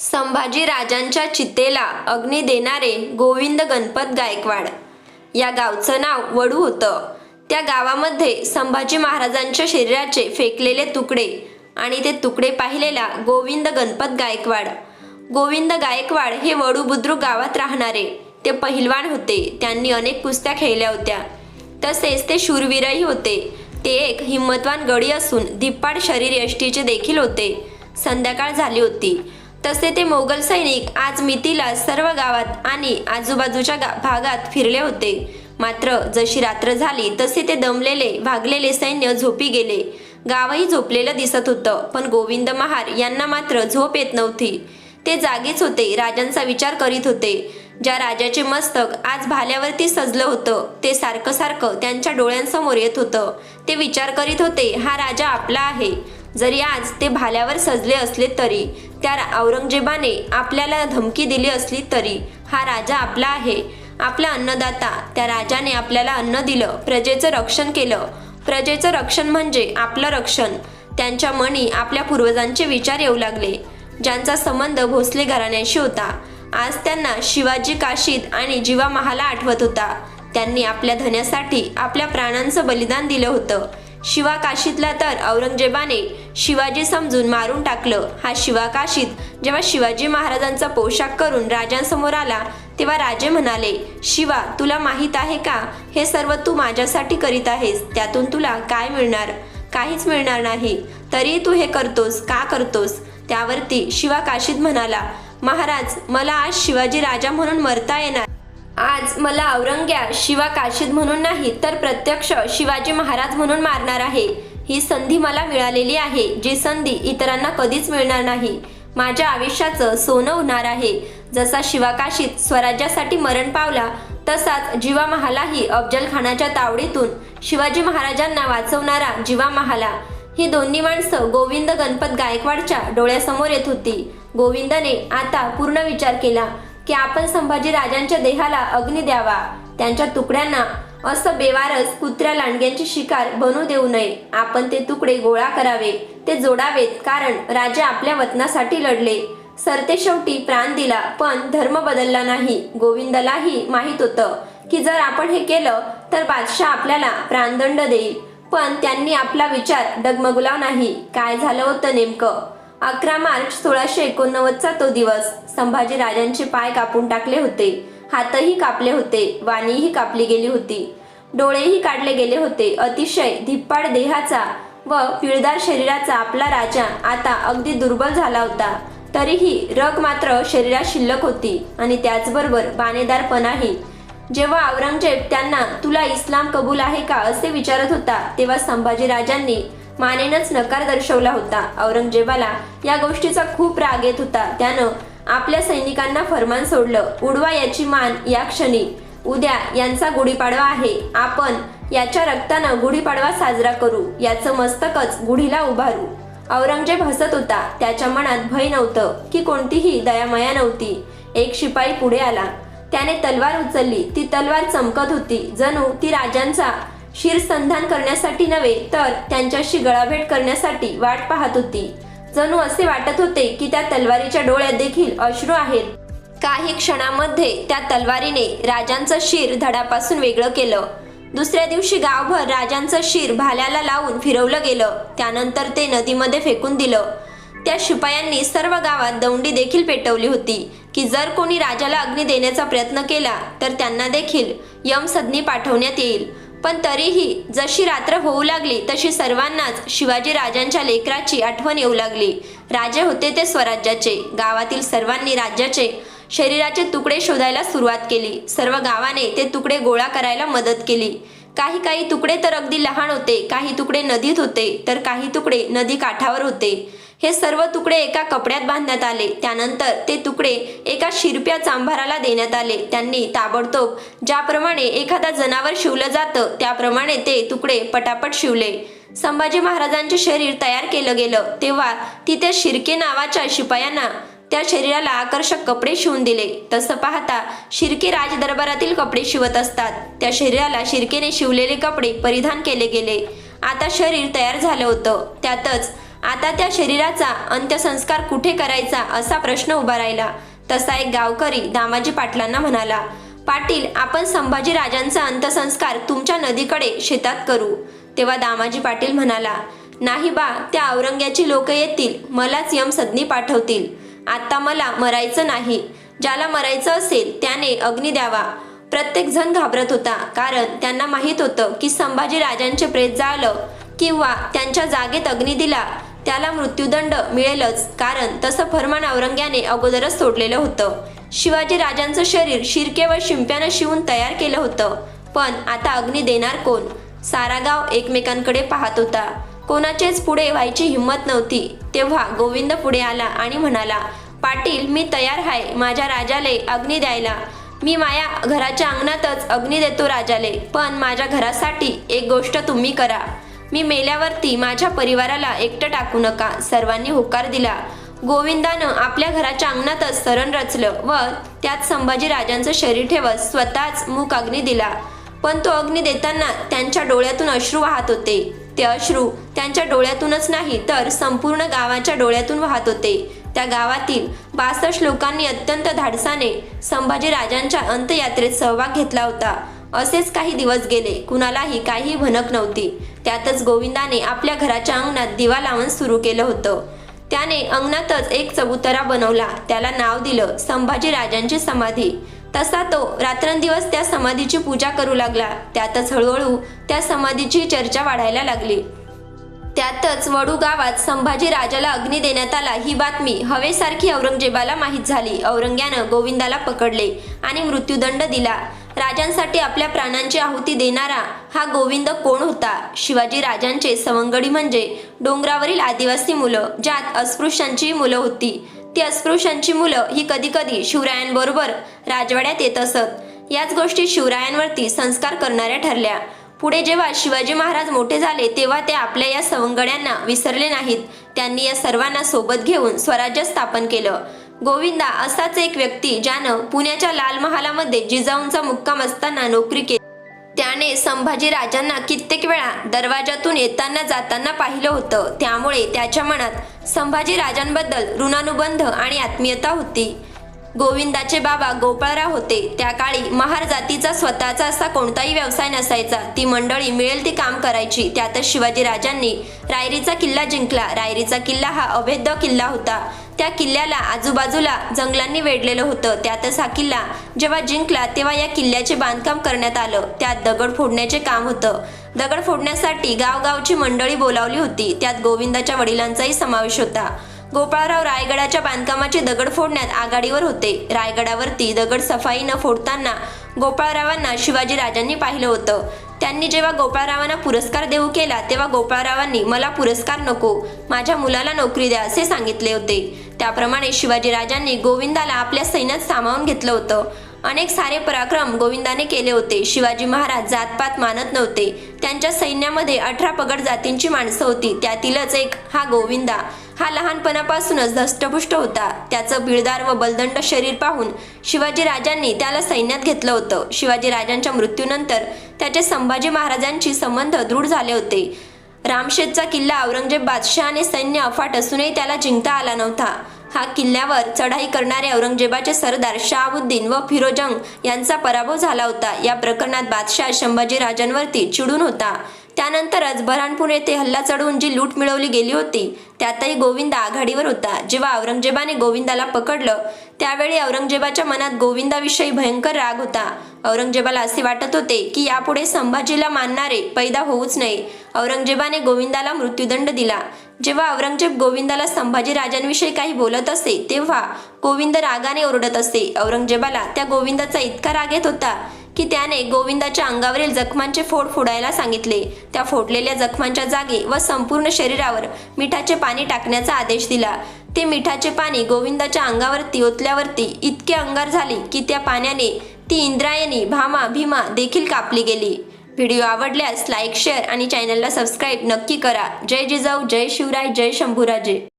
संभाजी राजांच्या चितेला अग्नी देणारे गोविंद गणपत गायकवाड. या गावचं नाव वडू होतं. त्या गावामध्ये संभाजी महाराजांच्या शरीराचे फेकलेले तुकडे आणि ते तुकडे पाहिलेला गोविंद गणपत गायकवाड. गोविंद गायकवाड हे वडू बुद्रुक गावात राहणारे. ते पहिलवान होते. त्यांनी अनेक कुस्त्या खेळल्या होत्या. तसेच ते शूरवीरही होते. ते एक हिंमतवान गडी असून धिप्पाड शरीर यष्टीचे देखील होते. संध्याकाळ झाली होती. तसे ते मोगल सैनिक आज मितीला सर्व गावात आणि आजूबाजूच्या गा भागात फिरले होते. मात्र जशी रात्र झाली तसे ते दमलेले भागलेले सैन्य झोपी गेले. गावही झोपलेलं दिसत होतं पण गोविंद महार यांना मात्र झोप येत नव्हती. ते जागेच होते राजांचा विचार करीत होते. ज्या राजाचे मस्तक आज भाल्यावरती सजलं होतं ते सारखं सारखं त्यांच्या डोळ्यांसमोर येत होतं. ते विचार करीत होते हा राजा आपला आहे. जरी आज ते भाल्यावर सजले असले तरी त्या औरंगजेबाने आपल्याला धमकी दिली असली तरी हा राजा आपला आहे. आपला अन्नदाता त्या राजाने आपल्याला अन्न दिलं प्रजेचं रक्षण केलं. प्रजेचं रक्षण म्हणजे आपलं रक्षण. त्यांच्या मनी आपल्या पूर्वजांचे विचार येऊ लागले. ज्यांचा संबंध भोसले घराण्याशी होता. आज त्यांना शिवाजी काशीद आणि जीवा महाला आठवत होता. त्यांनी आपल्या धन्यासाठी आपल्या प्राणांचं बलिदान दिलं होतं. शिवा काशीतला तर औरंगजेबाने शिवाजी समजून मारून टाकलं. हा शिवा काशीत. जेव्हा शिवाजी महाराजांचा पोशाख करून राजांसमोर आला तेव्हा राजे म्हणाले शिवा तुला माहीत आहे का? हे सर्व तू माझ्यासाठी करीत आहेस. त्यातून तुला काय मिळणार? काहीच मिळणार नाही. तरी तू हे करतोस. का करतोस? त्यावरती शिवा काशीद म्हणाला महाराज मला आज शिवाजी राजा म्हणून मरता येणार. आज मला औरंग्या शिवा काशीद म्हणून नाही तर प्रत्यक्ष शिवाजी महाराज म्हणून मारणार आहे. ही संधी मला मिळालेली आहे जी संधी इतरांना कधीच मिळणार नाही. माझ्या आयुष्याचं सोनं होणार आहे. जसा शिवाकाशीत स्वराज्यासाठी मरण पावला तसाच जिवा महालाही अफजल खानाच्या तावडीतून शिवाजी महाराजांना वाचवणारा जिवा महाला ही दोन्ही माणसं गोविंद गणपत गायकवाडच्या डोळ्यासमोर येत होती. गोविंदने आता पूर्ण विचार केला की आपण संभाजी राजांच्या देहाला अग्नी द्यावा त्यांच्या तुकड्यांना असं बेवारस कुत्र्या लांडग्यांची शिकार बनू देऊ नये. आपण ते तुकडे गोळा करावे ते जोडावेत कारण राजा आपल्या वतनासाठी लढले. सरते शेवटी प्राण दिला पण धर्म बदलला नाही. गोविंदलाही माहीत होतं की जर आपण हे केलं तर बादशाह आपल्याला प्राणदंड देईल. पण त्यांनी आपला विचार डगमगुलाव नाही. काय झालं होतं नेमकं? अकरा मार्च सोळाशे एकोणनव्वदचा तो दिवस. संभाजी राजांचे पाय कापून टाकले होते. हातही कापले होते वाणीही कापली गेली होती. डोळेही काढले गेले होते. अतिशय धिप्पाड देहाचा व पिळदार शरीराचा आपला राजा आता अगदी दुर्बल झाला होता. तरीही रग मात्र शरीरात शिल्लक होती आणि त्याचबरोबर बाणेदारपणाही. जेव्हा औरंगजेब त्यांना तुला इस्लाम कबूल आहे का? असे विचारत होता तेव्हा संभाजी राजांनी मानेनच नकार दर्शवला होता. औरंगजेबाला या गोष्टीचा खूप राग येत होता. त्यानं आपल्या सैनिकांना फरमान सोडलं. उडवा याची मान या क्षणी. उद्या यांचा गुढीपाडवा आहे. आपण याच्या रक्तानं गुढीपाडवा साजरा करू. याचं मस्तकच गुढीला उभारू. औरंगजेब हसत होता. त्याच्या मनात भय नव्हतं की कोणतीही दयामया नव्हती. एक शिपाई पुढे आला. त्याने तलवार उचलली. ती तलवार चमकत होती. जणू ती राजांचा शिरसंधान करण्यासाठी नव्हे तर त्यांच्याशी गळाभेट करण्यासाठी वाट पाहत होती. जणू असे वाटत होते की त्या तलवारीच्या डोळ्यात देखील अश्रू आहेत. काही क्षणामध्ये त्या तलवारीने राजांचं शिर धडापासून वेगळं केलं. दुसऱ्या दिवशी गावभर राजांचं शिर भाल्याला लावून फिरवलं गेलं. त्यानंतर ते नदीमध्ये फेकून दिलं. त्या शिपायांनी सर्व गावात दौंडी देखील पेटवली होती की जर कोणी राजाला अग्नी देण्याचा प्रयत्न केला तर त्यांना देखील यमसदनी पाठवण्यात येईल. पण तरीही जशी रात्र होऊ लागली तशी सर्वांनाच शिवाजी राजांच्या लेकराची आठवण येऊ लागली. राजे होते ते स्वराज्याचे गावातील सर्वांनी राज्याचे शरीराचे तुकडे शोधायला सुरुवात केली. सर्व गावाने ते तुकडे गोळा करायला मदत केली. काही काही तुकडे तर अगदी लहान होते काही तुकडे नदीत होते तर काही तुकडे नदी काठावर होते. हे सर्व तुकडे एका कपड्यात बांधण्यात आले. त्यानंतर ते तुकडे एका शिरप्या चांभाराला देण्यात आले. त्यांनी ताबडतोब ज्याप्रमाणे एखादा जनावर शिवलं जातं त्याप्रमाणे ते तुकडे पटापट शिवले. संभाजी महाराजांचे शरीर तयार केलं गेलं. तेव्हा तिथे शिर्के नावाच्या शिपायांना त्या शरीराला आकर्षक कपडे शिवून दिले. तसं पाहता शिर्के राजदरबारातील कपडे शिवत असतात. त्या शरीराला शिर्केने शिवलेले कपडे परिधान केले गेले. आता शरीर तयार झालं होतं. त्यातच आता त्या शरीराचा अंत्यसंस्कार कुठे करायचा असा प्रश्न उभा राहिला. तसा एक गावकरी दामाजी पाटलांना म्हणाला पाटील आपण संभाजी राजांचा अंत्यसंस्कार तुमच्या नदीकडे शेतात करू. तेव्हा दामाजी पाटील म्हणाला नाही बा त्या औरंग्याची लोक येतील मलाच यमसदनी पाठवतील. आत्ता मला मरायचं नाही. ज्याला मरायचं असेल त्याने अग्नी द्यावा. प्रत्येक जण घाबरत होता कारण त्यांना माहीत होतं की संभाजी राजांचे प्रेत जाळलं किंवा त्यांच्या जागेत अग्नी दिला त्याला मृत्यूदंड मिळेलच कारण तसं फरमान औरंग्याने अगोदरच सोडलेलं होतं. शिवाजी राजांचं शरीर शिरके व शिंप्यानं शिवून तयार केलं होतं. पण आता अग्नी देणार कोण? सारा गाव एकमेकांकडे पाहत होता. कोणाचेच पुढे व्हायची हिंमत नव्हती. तेव्हा गोविंद पुढे आला आणि म्हणाला पाटील मी तयार आहे माझ्या राजाले अग्नी द्यायला. मी माया घराच्या अंगणातच अग्नी देतो राजाले पण माझ्या घरासाठी एक गोष्ट तुम्ही करा. मी मेल्यावरती माझ्या परिवाराला एकटं टाकू नका. सर्वांनी होकार दिला. गोविंदानं आपल्या घराच्या अंगणातच सरण रचलं व त्यात संभाजी राजांचं शरीर ठेवत स्वतःच मूक अग्नी दिला. पण तो अग्नी देताना त्यांच्या डोळ्यातून अश्रू वाहत होते. ते अश्रू त्यांच्या डोळ्यातूनच नाही तर संपूर्ण गावाच्या डोळ्यातून वाहत होते. त्या गावातील बासष्ट लोकांनी अत्यंत धाडसाने संभाजी राजांच्या अंत्ययात्रेत सहभाग घेतला होता. असेच काही दिवस गेले. कुणालाही काही भनक नव्हती. त्यातच गोविंदाने आपल्या घराच्या अंगणात दिवा लावून सुरू केलं होतं. त्याने अंगणातच एक चबुतरा बनवला. त्याला नाव दिलं संभाजी राजांची समाधी. तसा तो रात्रंदिवस त्या समाधीची पूजा करू लागला. त्यातच हळूहळू त्या समाधीची चर्चा वाढायला लागली. त्यातच वडू गावात संभाजी राजाला अग्नी देण्यात आला. ही बातमी हवेसारखी औरंगजेबाला माहीत झाली. औरंग्यानं गोविंदाला पकडले आणि मृत्यूदंड दिला. राजांसाठी आपल्या प्राणांची आहुती देणारा हा गोविंद कोण होता? शिवाजी राजांचे सवंगडी म्हणजे डोंगरावरील आदिवासी मुलं ज्यात अस्पृश्यांची मुलं होती. ती अस्पृश्यांची मुलं ही कधी कधी शिवरायांबरोबर राजवाड्यात येत असत. याच गोष्टी शिवरायांवरती संस्कार करणाऱ्या ठरल्या. पुढे जेव्हा शिवाजी महाराज मोठे झाले तेव्हा ते आपल्या या सवंगड्यांना विसरले नाहीत. त्यांनी या सर्वांना सोबत घेऊन स्वराज्य स्थापन केलं. गोविंदा असाच एक व्यक्ती ज्यानं पुण्याच्या लाल महालामध्ये जिजाऊंचा मुक्काम असताना नोकरी केली. त्याने संभाजी राजांना कित्येक वेळा दरवाजातून येताना जाताना पाहिलं होतं. त्यामुळे त्याच्या मनात संभाजी राजांबद्दल ऋणानुबंध आणि आत्मीयता होती. गोविंदाचे बाबा गोपाळराव होते. त्या काळी महार जातीचा स्वतःचा असा कोणताही व्यवसाय नसायचा. ती मंडळी मिळेल ती काम करायची. त्यातच शिवाजी राजांनी रायरीचा किल्ला जिंकला. रायरीचा किल्ला हा अभेद्य किल्ला होता. त्या किल्ल्याला आजूबाजूला जंगलांनी वेढलेलं होतं. त्यातच हा किल्ला जेव्हा जिंकला तेव्हा या किल्ल्याचे बांधकाम करण्यात आलं. त्यात दगड फोडण्याचे काम होतं. दगड फोडण्यासाठी गावगावची मंडळी बोलावली होती. त्यात गोविंदाच्या वडिलांचाही समावेश होता. गोपाळराव रायगडाच्या बांधकामाचे दगड फोडण्यात आघाडीवर होते. रायगडावरती दगड सफाई न फोडताना गोपाळरावांना शिवाजी राजांनी पाहिलं होतं. त्यांनी जेव्हा गोपाळरावांना पुरस्कार देऊ केला तेव्हा गोपाळरावांनी मला पुरस्कार नको. माझ्या मुलाला नोकरी द्या असे सांगितले होते. त्याप्रमाणे शिवाजी राजांनी गोविंदाला आपल्या सैन्यात सामावून घेतलं होतं. अनेक सारे पराक्रम गोविंदाने केले होते. शिवाजी महाराज जातपात मानत नव्हते. त्यांच्या सैन्यामध्ये अठरा पगड जातींची माणसं होती. त्यातीलच एक हा गोविंदा. हा लहानपणापासूनच धष्टपुष्ट होता. त्याचं बिळदार व बलदंड शरीर पाहून शिवाजी राजांनी त्याला सैन्यात घेतलं होतं. शिवाजी राजांच्या मृत्यूनंतर त्याचे संभाजी महाराजांशी संबंध दृढ झाले होते. रामशेतचा किल्ला औरंगजेब बादशहाने सैन्य अफाट असूनही त्याला जिंकता आला नव्हता. हा किल्ल्यावर चढाई करणारे औरंगजेबाचे सरदार शहाबुद्दीन व फिरोजंग यांचा पराभव झाला होता. या प्रकरणात बादशाह संभाजी राजांवरती चिडून होता. त्यानंतरच बऱ्हाणपूर येथे हल्ला चढवून जी लूट मिळवली गेली होती त्यातही गोविंद आघाडीवर होता. जेव्हा औरंगजेबाने गोविंदाला पकडलं त्यावेळी औरंगजेबाच्या मनात गोविंदाविषयी भयंकर राग होता. औरंगजेबाला असे वाटत होते की यापुढे संभाजीला मानणारे पैदा होऊच नये. औरंगजेबाने गोविंदाला मृत्यूदंड दिला. जेव्हा औरंगजेब गोविंदाला संभाजी राजांविषयी काही बोलत असे तेव्हा गोविंद रागाने ओरडत असे. औरंगजेबाला त्या गोविंदाचा इतका राग येत होता की त्याने गोविंदाच्या अंगावरील जखमांचे फोड फोडायला सांगितले. त्या फोडलेल्या जखमांच्या जागी व संपूर्ण शरीरावर मिठाचे पाणी टाकण्याचा आदेश दिला. ते मिठाचे पाणी गोविंदाच्या अंगावरती ओतल्यावरती इतके अंगार झाले की त्या पाण्याने ती इंद्रायणी भामा भीमा देखील कापली गेली. व्हिडिओ आवडल्यास लाईक शेअर आणि चॅनलला सबस्क्राईब नक्की करा. जय जिजाऊ जय शिवराय जय शंभूराजे.